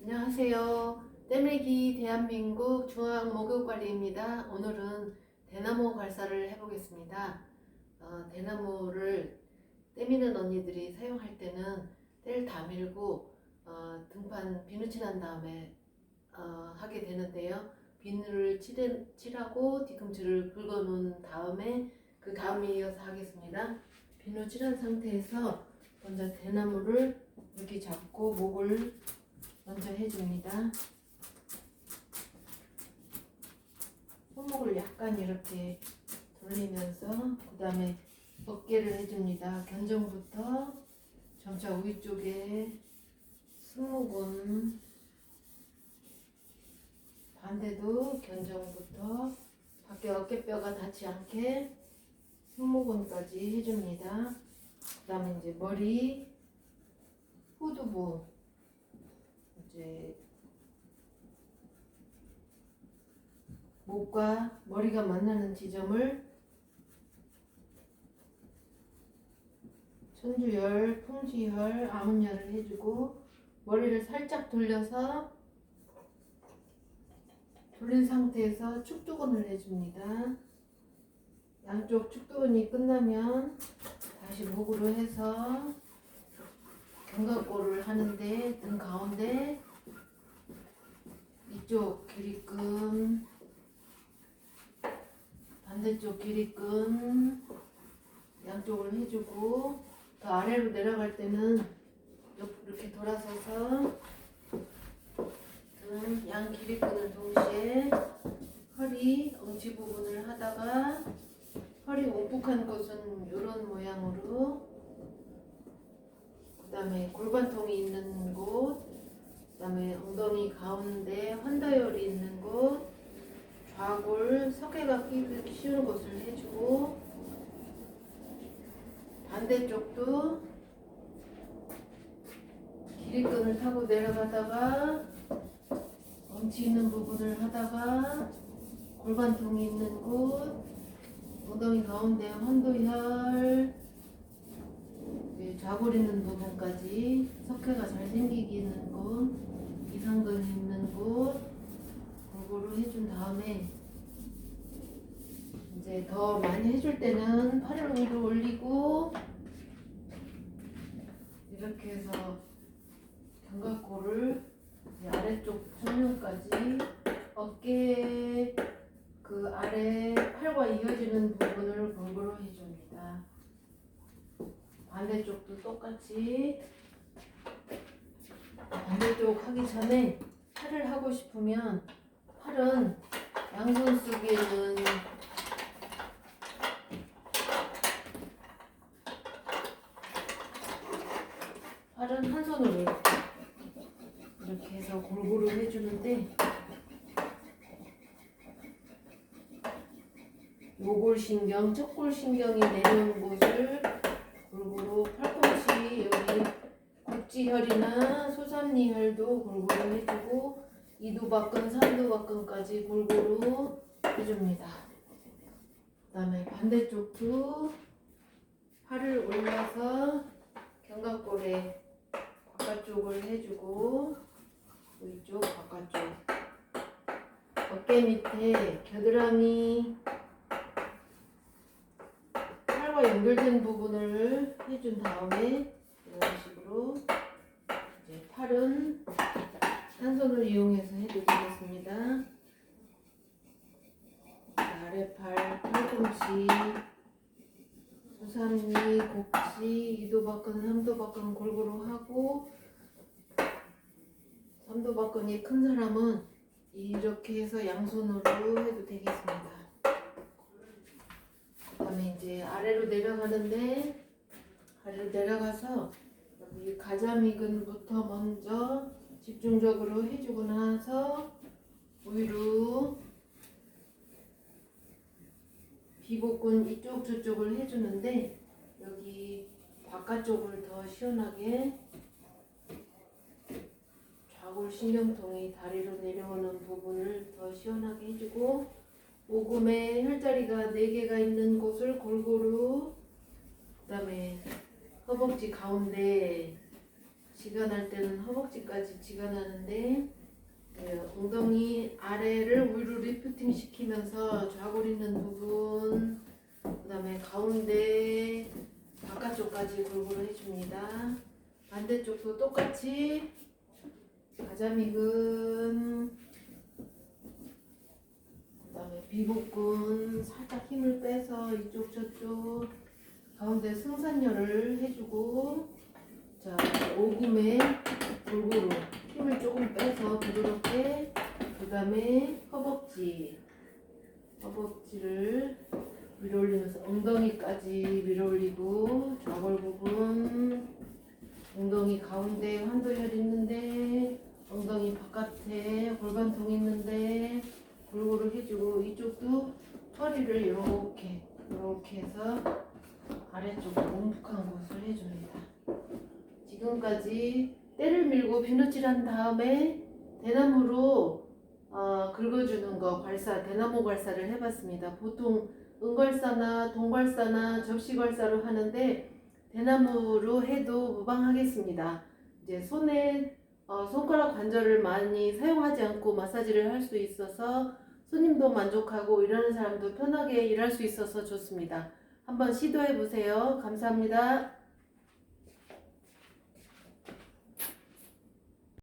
안녕하세요. 떼메기 대한민국 중앙 목욕관리입니다. 오늘은 대나무 발사를 해보겠습니다. 어, 대나무를 떼미는 언니들이 사용할 때는 때를 다 밀고 어, 등판 비누 칠한 다음에 어, 하게 되는데요. 비누를 칠해, 칠하고 뒤꿈치를 긁어놓은 다음에 그 다음에 이어서 하겠습니다. 비누 칠한 상태에서 먼저 대나무를 이렇게 잡고 목을 먼저 해줍니다. 손목을 약간 이렇게 돌리면서 그 다음에 어깨를 해줍니다. 견정부터 점차 위쪽에 승모근 반대도 견정부터 밖에 어깨뼈가 닿지 않게 승모근까지 해줍니다. 그 다음에 이제 머리 후두부 이제 목과 머리가 만나는 지점을 천주열, 풍지열, 암음열을 해주고 머리를 살짝 돌려서 돌린 상태에서 축두근을 해줍니다. 양쪽 축두근이 끝나면 다시 목으로 해서 견갑골을 하는데 등 가운데 이쪽 길이끈 반대쪽 길이끈 양쪽을 해주고 더 아래로 내려갈 때는 옆- 이렇게 돌아서서 등 양 길이끈을 동시에 허리 엉치 부분을 하다가 움푹한 곳은 이런 모양으로 그 다음에 골반통이 있는 곳, 그 다음에 엉덩이 가운데 환다열이 있는 곳, 좌골 석회가 끼기 쉬운 곳을 해주고 반대쪽도 길이끈을 타고 내려가다가 엉치 있는 부분을 하다가 골반통이 있는 곳, 엉덩이 가운데 환도혈, 이 좌골 있는 부분까지 석회가 잘 생기게 있는 곳, 이상근 있는 곳, 골고루 해준 다음에 이제 더 많이 해줄 때는 팔을 위로 올리고 이렇게 해서 견갑골을 아래쪽 중면까지 어깨 그 팔과 이어지는 부분을 골고루 해줍니다. 반대쪽도 똑같이 반대쪽 하기 전에 팔을 하고 싶으면 팔은 양손 쓰기에는 팔은 한 손으로 이렇게 해서 골고루 해주는데 요골신경, 척골신경이 내려온 곳을 골고루 팔꿈치 여기 국지혈이나 소삼리혈도 골고루 해주고 이두박근, 삼두박근까지 골고루 해줍니다. 그 다음에 반대쪽도 팔을 올려서 견갑골에 바깥쪽을 해주고 이쪽 바깥쪽 어깨 밑에 겨드랑이 연결된 부분을 해준 다음에 이런 식으로 이제 팔은 한 손을 이용해서 해드리겠습니다. 아래팔, 팔꿈치, 수삼리, 곡지, 이도박근, 삼도박근 골고루 하고 삼도박근이 큰 사람은 이렇게 해서 양손으로 해도 되겠습니다. 이제 아래로 내려가는데 아래로 내려가서 여기 가자미근부터 먼저 집중적으로 해주고 나서 위로 비복근 이쪽 저쪽을 해주는데 여기 바깥쪽을 더 시원하게 좌골 신경통이 다리로 내려오는 부분을 더 시원하게 해주고 오금에 혈자리가 4개가 있는 곳을 골고루 그 다음에 허벅지 가운데 지간할 때는 허벅지까지 지간하는데 네, 엉덩이 아래를 위로 리프팅 시키면서 좌골 있는 부분 그 다음에 가운데 바깥쪽까지 골고루 해줍니다. 반대쪽도 똑같이 가자미근 그다음에 비복근 살짝 힘을 빼서 이쪽 저쪽 가운데 승산열을 해주고 자 오금에 골고루 힘을 조금 빼서 부드럽게 그 다음에 허벅지 허벅지를 위로 올리면서 엉덩이까지 위로 올리고 좌골 부분 엉덩이 가운데 환도혈 있는데 엉덩이 바깥에 골반통 있는데 골고루 해주고 이쪽도 허리를 이렇게 이렇게 해서 아래쪽으로 뭉툭한 곳을 해줍니다. 지금까지 때를 밀고 비누칠한 다음에 대나무로 어, 긁어주는 거 괄사 대나무 괄사를 해봤습니다. 보통 은괄사나 동괄사나 접시괄사로 하는데 대나무로 해도 무방하겠습니다. 이제 손에 어, 손가락 관절을 많이 사용하지 않고 마사지를 할 수 있어서 손님도 만족하고 일하는 사람도 편하게 일할 수 있어서 좋습니다. 한번 시도해 보세요. 감사합니다.